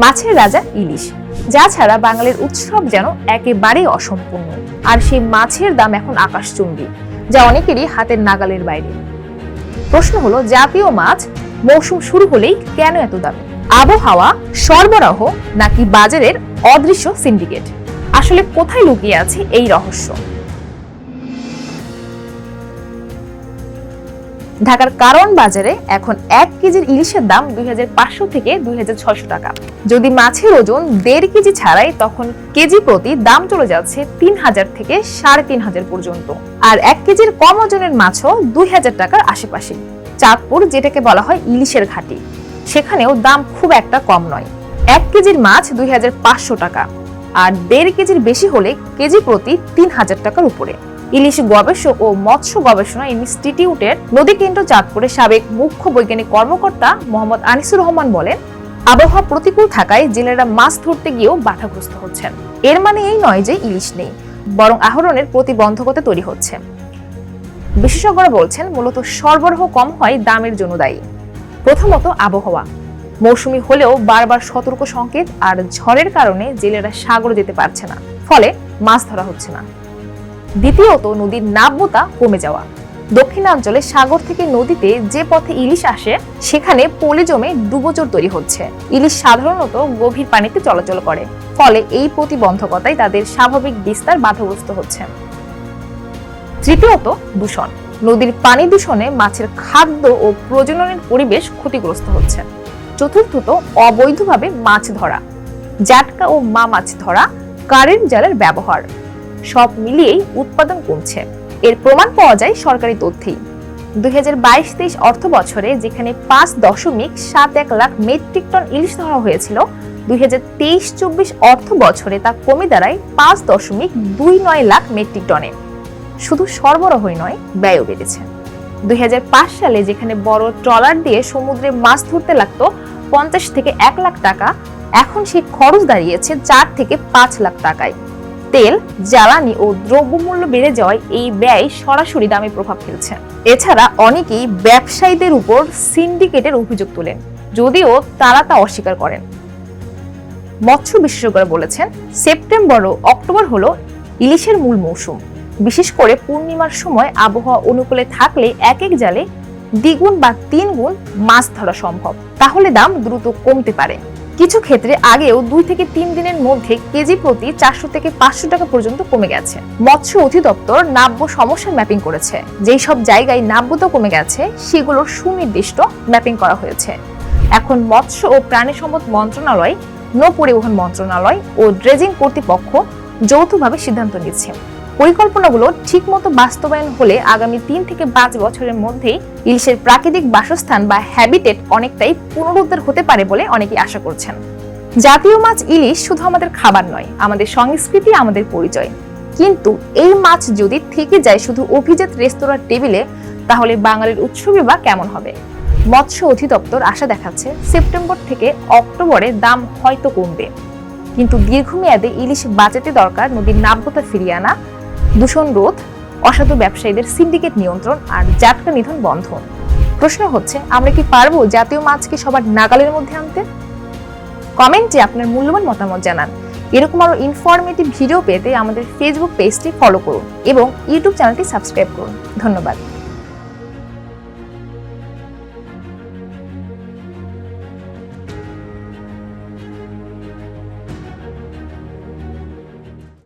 মাছের রাজা ইলিশ, যা ছাড়া বাঙালির উৎসব যেন একেবারেই অসম্পূর্ণ। আর সেই মাছের দাম এখন আকাশচুম্বী, যা অনেকেরই হাতের নাগালের বাইরে। প্রশ্ন হলো, জাতীয় মাছ মৌসুম শুরু হলেই কেন এত দামি? আবহাওয়া, সরবরাহ নাকি বাজারের অদৃশ্য সিন্ডিকেট? আসলে কোথায় লুকিয়ে আছে এই রহস্য? ঢাকার কারণ বাজারে এখন এক কেজির ইলিশের দাম দুই হাজার পাঁচশো থেকে দুই টাকা। যদি মাছের ওজন দেড় কেজি ছাড়াই, তখন কেজি প্রতি দাম চলে যাচ্ছে তিন হাজার থেকে সাড়ে তিন হাজার পর্যন্ত। আর এক কেজির কম ওজনের মাছও দুই হাজার টাকার আশেপাশে। চাঁদপুর, যেটাকে বলা হয় ইলিশের ঘাটি, সেখানেও দাম খুব একটা কম নয়। এক কেজির মাছ দুই হাজার পাঁচশো টাকা, আর দেড় কেজির বেশি হলে কেজি প্রতি তিন হাজার টাকার উপরে। ইলিশ গবেষক ও মৎস্য গবেষণা ইনস্টিটিউটের নদী কেন্দ্র চাঁদপুরের সাবেক মুখ্য বৈজ্ঞানিক কর্মকর্তা মোহাম্মদ আনিসুর রহমান বলেন, আবহাওয়া প্রতিকূল থাকায় জেলেরা মাছ ধরতে গিয়েও বাধাগ্রস্ত হচ্ছেন। এর মানে এই নয় যে ইলিশ নেই, বরং আহরণের প্রতিবন্ধকতা তৈরি হচ্ছে। বিশেষজ্ঞরা বলছেন, মূলত সরবরাহ কম হয় দামের জন্য দায়ী। প্রথমত আবহাওয়া। মৌসুমি হলেও বারবার সতর্ক সংকেত আর ঝড়ের কারণে জেলেরা সাগরে যেতে পারছে না। ফলে মাছ ধরা হচ্ছে না। দ্বিতীয়ত, নদীর নাব্যতা কমে যাওয়া। দক্ষিণাঞ্চলে সাগর থেকে নদীতে যে পথে ইলিশ আসে, সেখানে পলি জমে ডুবোচর তৈরি হচ্ছে। ইলিশ সাধারণত গভীর পানিতে চলাচল করে, ফলে এই প্রতিবন্ধকতায় তাদের স্বাভাবিক বিস্তার বাধাগ্রস্ত হচ্ছে। তৃতীয়ত, দূষণ। নদীর পানি দূষণে মাছের খাদ্য ও প্রজননের পরিবেশ ক্ষতিগ্রস্ত হচ্ছে। চতুর্থত, অবৈধভাবে মাছ ধরা। জাটকা ও মা মাছ ধরা, কারেন্ট জালের ব্যবহার। সব মিলিয়েই উৎপাদন কমছে। এর প্রমাণ পাওয়া যায় সরকারি তথ্যেই। দুই হাজার বাইশ তেইশ অর্থ বছরে যেখানে পাঁচ দশমিক সাত এক লাখ মেট্রিক টন ইলিশ ধরা হয়েছিল, দুই হাজার তেইশ চব্বিশ অর্থ বছরে তা কমে দাঁড়ায় পাঁচ দশমিক দুই নয় লাখ মেট্রিক টনে। শুধু সরবরাহই নয়, ব্যয়ও বেড়েছে। দুই হাজার পাঁচ সালে যেখানে বড় ট্রলার দিয়ে সমুদ্রে মাছ ধরতে লাগতো পঞ্চাশ থেকে এক লাখ টাকা, এখন সেই খরচ দাঁড়িয়েছে চার থেকে পাঁচ লাখ টাকায়। তেল, জ্বালানি ও দ্রব্যমূল্য বেড়ে যাওয়ায় এই ব্যয় সরাসরি দামে প্রভাব ফেলছে। এছাড়া অনেকেই ব্যবসায়ীদের উপর সিন্ডিকেটের অভিযোগ তোলেন, যদিও তারা তা অস্বীকার করেন। মৎস্য বিশেষজ্ঞরা বলেছেন, সেপ্টেম্বর ও অক্টোবর হলো ইলিশের মূল মৌসুম। বিশেষ করে পূর্ণিমার সময় আবহাওয়া অনুকূলে থাকলে এক এক জালে দ্বিগুণ বা তিন গুণ মাছ ধরা সম্ভব। তাহলে দাম দ্রুত কমতে পারে। কিছু ক্ষেত্রে আগেও দুই থেকে তিন দিনের মধ্যে কেজি প্রতি চারশো থেকে পাঁচশো টাকা পর্যন্ত কমে গেছে। মৎস্য অধিদপ্তর নাব্য সমস্যার ম্যাপিং করেছে। যেই সব জায়গায় নাব্যতা কমে গেছে সেগুলোর সুনির্দিষ্ট ম্যাপিং করা হয়েছে। এখন মৎস্য ও প্রাণী সম্পদ মন্ত্রণালয়, নৌ পরিবহন মন্ত্রণালয় ও ড্রেজিং কর্তৃপক্ষ যৌথভাবে সিদ্ধান্ত নিচ্ছে। পরিকল্পনাগুলো ঠিকমতো বাস্তবায়ন হলে আগামী তিন থেকে পাঁচ বছরের মধ্যেই ইলিশের প্রাকৃতিক বাসস্থান বা হ্যাবিটেট অনেকটাই পুনরুদ্ধার হতে পারে বলে অনেকেই আশা করছেন। জাতীয় মাছ ইলিশ শুধু আমাদের খাবার নয়, আমাদের সংস্কৃতি, আমাদের পরিচয়। কিন্তু এই মাছ যদি থেকে যায় শুধু অভিজাত রেস্তোরাঁর টেবিলে, তাহলে বাঙালির উৎসবে বা কেমন হবে? মৎস্য অধিদপ্তর আশা দেখাচ্ছে সেপ্টেম্বর থেকে অক্টোবরে দাম হয়তো কমবে। কিন্তু দীর্ঘমেয়াদে ইলিশ বাঁচাতে দরকার নদীর নাব্যতা ফিরিয়ে আনা দূষণ রোধ, অসাধু ব্যবসায়ীদের সিন্ডিকেট নিয়ন্ত্রণ আর জাটকা নিধন বন্ধ। প্রশ্ন হচ্ছে, আমরা কি পারব জাতীয় মাছকে সবার নাগালের মধ্যে আনতে? কমেন্টে আপনার মূল্যবান মতামত জানান। এরকম আরও ইনফরমেটিভ ভিডিও পেতে আমাদের ফেসবুক পেজটি ফলো করুন এবং ইউটিউব চ্যানেলটি সাবস্ক্রাইব করুন। ধন্যবাদ।